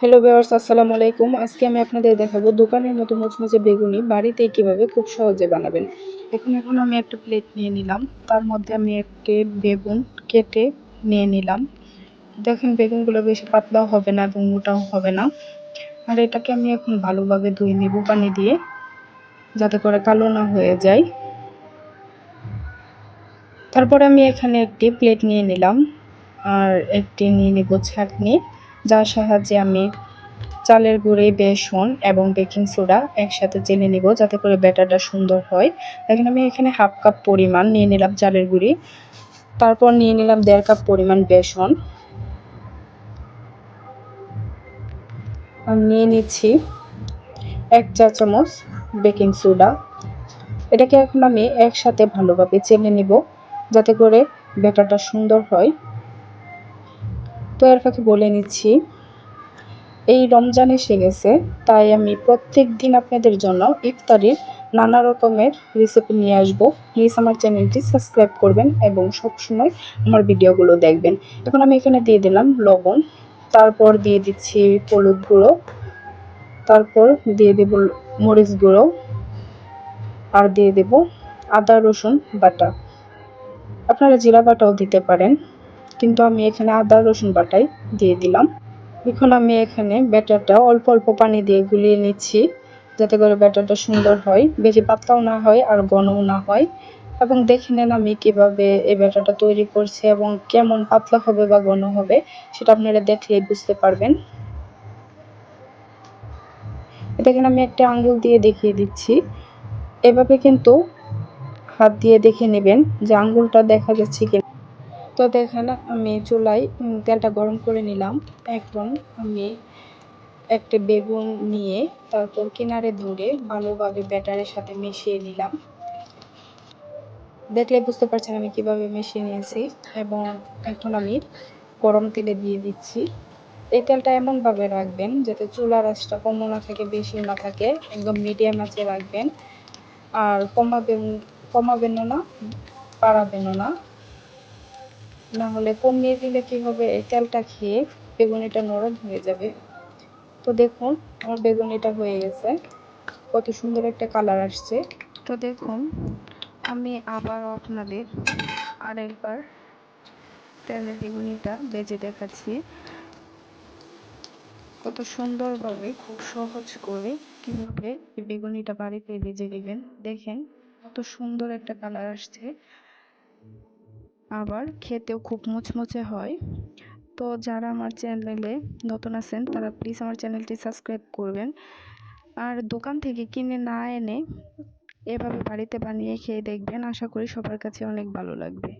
Hello viewers আসসালামু আলাইকুম। আজকে আমি আপনাদের দেখাবো দোকানের মতো মুচমুচে বেগুনি বাড়িতে কীভাবে খুব সহজে বানাবেন। এখন এখন আমি একটা প্লেট নিয়ে নিলাম। তার মধ্যে আমি একটি বেগুন কেটে নিয়ে নিলাম। দেখেন, বেগুনগুলো বেশি পাতলাও হবে না এবং মোটাও হবে না। আর এটাকে আমি এখন ভালোভাবে ধুয়ে নিব পানি দিয়ে, যাতে করে কালো না হয়ে যায়। তারপরে আমি এখানে একটি প্লেট নিয়ে নিলাম। আর একটি নিয়ে নিব ছাঁকনি। যার সাহায্যে আমি চালের গুঁড়ি, বেসন এবং বেকিং সোডা একসাথে জেনে নিব যাতে করে ব্যাটারটা সুন্দর হয়। এখন আমি এখানে হাফ কাপ পরিমাণ নিয়ে নিলাম চালের গুঁড়ি। তারপর নিয়ে নিলাম দেড় কাপ পরিমাণ বেসন। নিয়ে নিচ্ছি এক চা চামচ বেকিং সোডা। এটাকে এখন আমি একসাথে ভালোভাবে চেলে নিব যাতে করে ব্যাটারটা সুন্দর হয়। তো এর ফাঁকে বলে নিচ্ছি। এই রমজান এসে গেছে, তাই আমি প্রত্যেক দিন আপনাদের জন্য ইফতারির নানা রকমের রেসিপি নিয়ে আসব। প্লিজ আমার চ্যানেলটি সাবস্ক্রাইব করবেন এবং সবসময় আমার ভিডিওগুলো দেখবেন। এখন আমি এখানে দিয়ে দিলাম লবণ, তারপর দিয়ে দিচ্ছি হলুদ গুঁড়ো, তারপর দিয়ে দেব মরিচ গুঁড়ো, আর দিয়ে দেব আদা রসুন বাটা। আপনারা জিরা বাটাও দিতে পারেন। কিন্তু আমি এখানে আদা, রসুন বাটাই দিয়ে দিলাম। এখন আমি এখানে ব্যাটারটা অল্প অল্প পানি দিয়ে গুলিয়ে নিচ্ছি, যাতে করে ব্যাটারটা সুন্দর হয়, বেশি পাতলাও না হয় আর ঘনও না হয়। এবং দেখে নেন আমি কীভাবে এই ব্যাটারটা তৈরি করছি এবং কেমন পাতলা হবে বা ঘন হবে, সেটা আপনারা দেখলেই বুঝতে পারবেন। দেখেন আমি একটা আঙ্গুল দিয়ে দেখিয়ে দিচ্ছি। এভাবে কিন্তু হাত দিয়ে দেখে নেবেন যে আঙ্গুলটা দেখা যাচ্ছে কি তো দেখেন, আমি চুলায় তেলটা গরম করে নিলাম। এখন আমি একটা বেগুন নিয়ে তারপর কিনারে ধরে ভালোভাবে ব্যাটারের সাথে মিশিয়ে নিলাম। দেখলে বুঝতে পারছেন আমি কীভাবে মিশিয়ে নিয়েছি এবং এখন আমি গরম তেলে দিয়ে দিচ্ছি। এই তেলটা এমনভাবে রাখবেন যাতে চুলার আঁচটা কমও না থাকে, বেশি না থাকে, একদম মিডিয়াম আঁচে রাখবেন। আর কমাবেন, কমাবেনও না, বাড়াবেনও না। না হলে কমিয়ে দিলে কি হবে? এই তেলটা খেয়ে বেগুনিটা নরম হয়ে যাবে। তো দেখুন, আমার বেগুনিটা হয়ে গেছে। কত সুন্দর একটা কালার আসছে। তো দেখুন, আমি আবার আপনাদের আরেকবার তেলের বেগুনিটা বেজে দেখাচ্ছি। কত সুন্দরভাবে, খুব সহজ করে কীভাবে বেগুনিটা বাড়িতে ভেজে নেবেন। দেখেন, কত সুন্দর একটা কালার আসছে। আবার খেতেও খুব মুচমুচে হয়। তো যারা আমার চ্যানেলে নতুন আছেন, তারা প্লিজ আমার চ্যানেলটি সাবস্ক্রাইব করবেন। আর দোকান থেকে কিনে না এনে এভাবে বাড়িতে বানিয়ে খেয়ে দেখবেন, আশা করি সবার কাছে অনেক ভালো লাগবে।